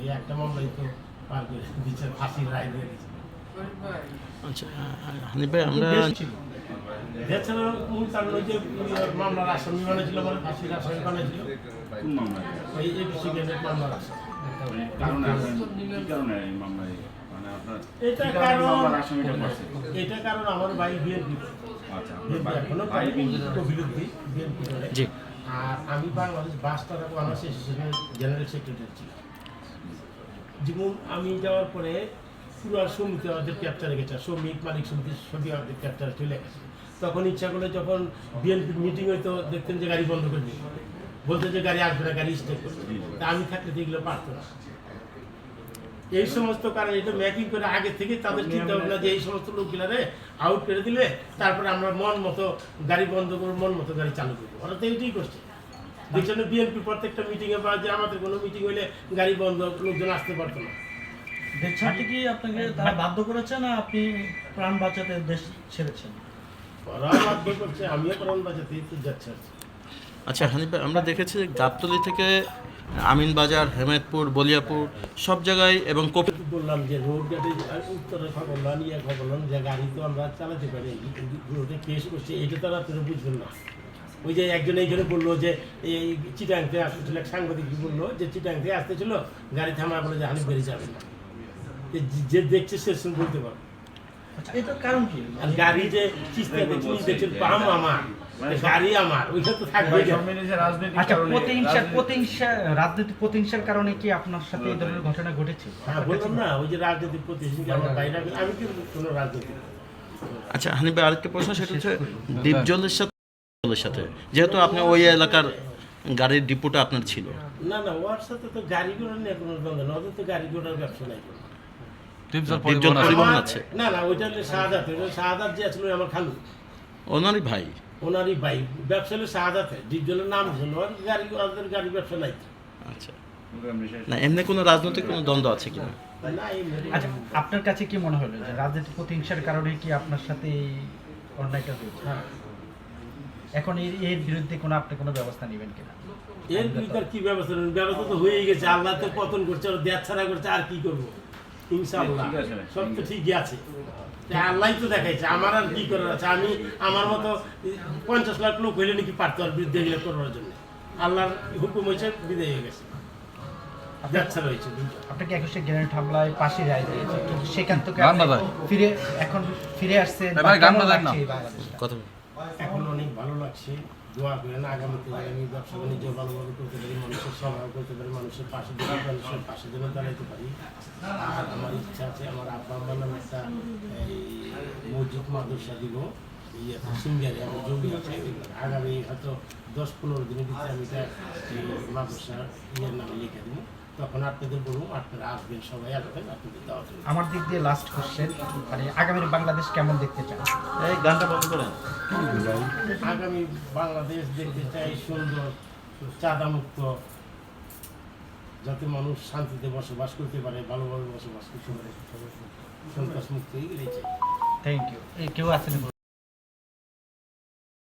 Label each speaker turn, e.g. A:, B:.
A: এই একটা মামলাই তো পার করে বিচার ফাঁসির রায় দিয়ে দিয়েছে।
B: আচ্ছা হানিফ ভাই আমরা
A: মূল কারণ যে মামলার আসামি বানাইছিল মানে ফাঁসির আসামি এবিসি মামলার আসামি। এটা
C: কারণ
A: এটা আমার ভাই বিএনপি।
C: আচ্ছা আপনার ভাই এখনও
A: বিরোধী বিএনপি আর আমি বাংলাদেশ আমার অ্যাসোসিয়েশনের জেনারেল সেক্রেটারি ছিলাম। যেমন আমি যাওয়ার পরে পুরো সমিতি আমাদের ক্যাপ্চারে গেছে শ্রমিক মালিক সমিতি সবই আমাদের ক্যাপ্চারে চলে গেছে। তখন ইচ্ছা করলে যখন বিএনপি মিটিং হইতো দেখতেন যে গাড়ি বন্ধ করে দিল বলতে যে গাড়ি আসবে না গাড়ি স্টে করবে তা আমি থাকলে তো এগুলো পারতো না। এই সমস্ত কারণে এটা ম্যাপিং করে আগে থেকে তাদের চিন্তা ভাবনা যে এই সমস্ত লোকগুলারে আউট করে দিলে তারপরে আমরা মন মতো গাড়ি বন্ধ করব মন মতো গাড়ি চালু করব। ওরা তো এইটাই করছে। দেখছেন বিএনপি প্রত্যেকটা মিটিংয়ে বা যে আমাদের কোনো মিটিং হইলে গাড়ি বন্ধ লোকজন আসতে পারতো না।
D: দেশছাড়তে কি আপনাকে তারা বাধ্য করেছে না আপনি প্রাণ বাঁচাতে দেশ ছেড়েছেন?
A: ওরা বাধ্য করছে আমিও প্রাণ বাঁচাতে তো যাচ্ছে আর কি।
B: আচ্ছা হানিফ ভাই আমরা দেখেছি যে গাবতলি থেকে আমিনবাজার হেমেদপুর বলিয়াপুর সব জায়গায় এবং কপি
A: বললাম যে রোড গাড়ি উত্তরে খবর নন ইয়ে খবর নন যে গাড়ি তো আমরা চালাতে পারি। কিন্তু রোডে কেস করছে এটা তো আপনারা বুঝবেন না। ওই যে একজন এইখানে বলল যে এই চিটাংতে আসতেছিল এক সাংবাদিক বলল যে চিটাংতে আসতেছিল গাড়ি থামা বলে যে আমি বেরিয়ে যাবে না। যে যে দেখছে সে শুনে বলতে পারবে।
D: আচ্ছা এটার কারণ কি?
A: আর গাড়ি যে চিস্তা দেখছি দেখছে পাম আমার। গাড়ি আমার ওইটা তো থাকবে
C: সব মিলে যে রাজনৈতিক
D: আচ্ছা প্রতিহিংসা প্রতিহিংসা রাজনৈতিক প্রতিহিংসার কারণে কি আপনার সাথে এই ধরনের ঘটনা ঘটেছে?
A: হ্যাঁ বললাম না ওই যে রাজনৈতিক প্রতিষ্ঠান আমার বাইরে আমি আমি কিন্তু কোনো রাজনীতি
B: আচ্ছা হানিফ ভাই আরেকটা প্রশ্ন সেটা হচ্ছে ডিপজলের সাথে ডিপজলের সাথে। যেহেতু আপনি ওই এলাকার গাড়ির ডিপোটা আপনার ছিল।
A: না না ওর সাথে তো গাড়ি ঘোড়া নিয়ে কোনো দ্বন্দ্ব না ওদের তো গাড়ি ঘোড়ার ব্যবসা নাই। কোনো।
B: ডিপজল পরিবহন আছে।
A: না না ওইটা হলো শাহাদাত ওইটা শাহাদাত যে আসলে আমার খালু।
B: ওনারই ভাই।
A: ওনারই বাইক ব্যবসা হলো শাহাদাতে ডিপজলের নাম ছিল ওর গাড়ি ওদের গাড়ি ব্যবসা নাই। তো।
B: আচ্ছা। না এমনি কোনো রাজনৈতিক কোনো দ্বন্দ্ব আছে কিনা
A: না? এই
D: আচ্ছা আপনার কাছে কি মনে হলো যে রাজনৈতিক প্রতিহিংসার কারণে কি আপনার সাথে এই অন্যায়টা হয়েছে?
A: হ্যাঁ।
D: এখন এর এর বিরুদ্ধে কোনো আপনি কোনো ব্যবস্থা নেবেন কিনা?
A: এর বিরুদ্ধে কি ব্যবস্থা নেবেন? ব্যবস্থা তো হয়েই গেছে। আল্লাহ তো পতন করছে ওরা দেড় ছাড়া করছে আর কি করব? ইনশাআল্লাহ। সব তো ঠিকই আছে। তা আল্লাহই তো দেখাইছে আমার আর কি করার আছে? আমি আমার মতো পঞ্চাশ লাখ লোক হইলে নাকি পারতো আর বিরুদ্ধে এগুলো করবার জন্য। আল্লাহর হুকুম হয়েছে বিদায় হয়ে গেছে। হয়েছে
D: আপনাকে একুশে গ্রেনেড হামলায় পাশে রায় দিয়েছে কিন্তু সেখান থেকে
E: গান
D: আপনি
E: বাজায়।
D: ফিরে এখন ফিরে আসছেন
E: এ
D: লাগছে
A: দোয়া করেন, আগামীতে আমি ব্যবসা বাণিজ্য ভালোভাবে করতে পারি, মানুষের সেবা করতে পারি, মানুষের পাশে মানুষের পাশে যেন দাঁড়াইতে পারি। আর আমার ইচ্ছা আছে, আমার আব্বা আম্মার নামে একটা, এই মসজিদ, মাদ্রাসা দিব। ইয়ে সিঙ্গারে আমার জমি আছে আগামী হয়তো দশ পনেরো দিনের ভিতরে আমি এটা মাদ্রাসা ইয়ের নামে লিখে দেবো। তখন আপনাদের বলব আপনারা আসবেন সবাই আসবেন আপনাদের দেওয়া জন্য
D: আমার দিক দিয়ে লাস্ট কোশ্চেন মানে আগামীর বাংলাদেশ কেমন দেখতে চান?
B: এই গানটা বন্ধ করেন।
A: আগামী বাংলাদেশ দেখতে চাই সুন্দর চাঁদা মুক্ত যাতে মানুষ শান্তিতে বসবাস করতে পারে ভালোভাবে বসবাস করতে পারে সন্ত্রাস মুক্ত এগুলোই চাই।
D: থ্যাংক ইউ কেউ আছেন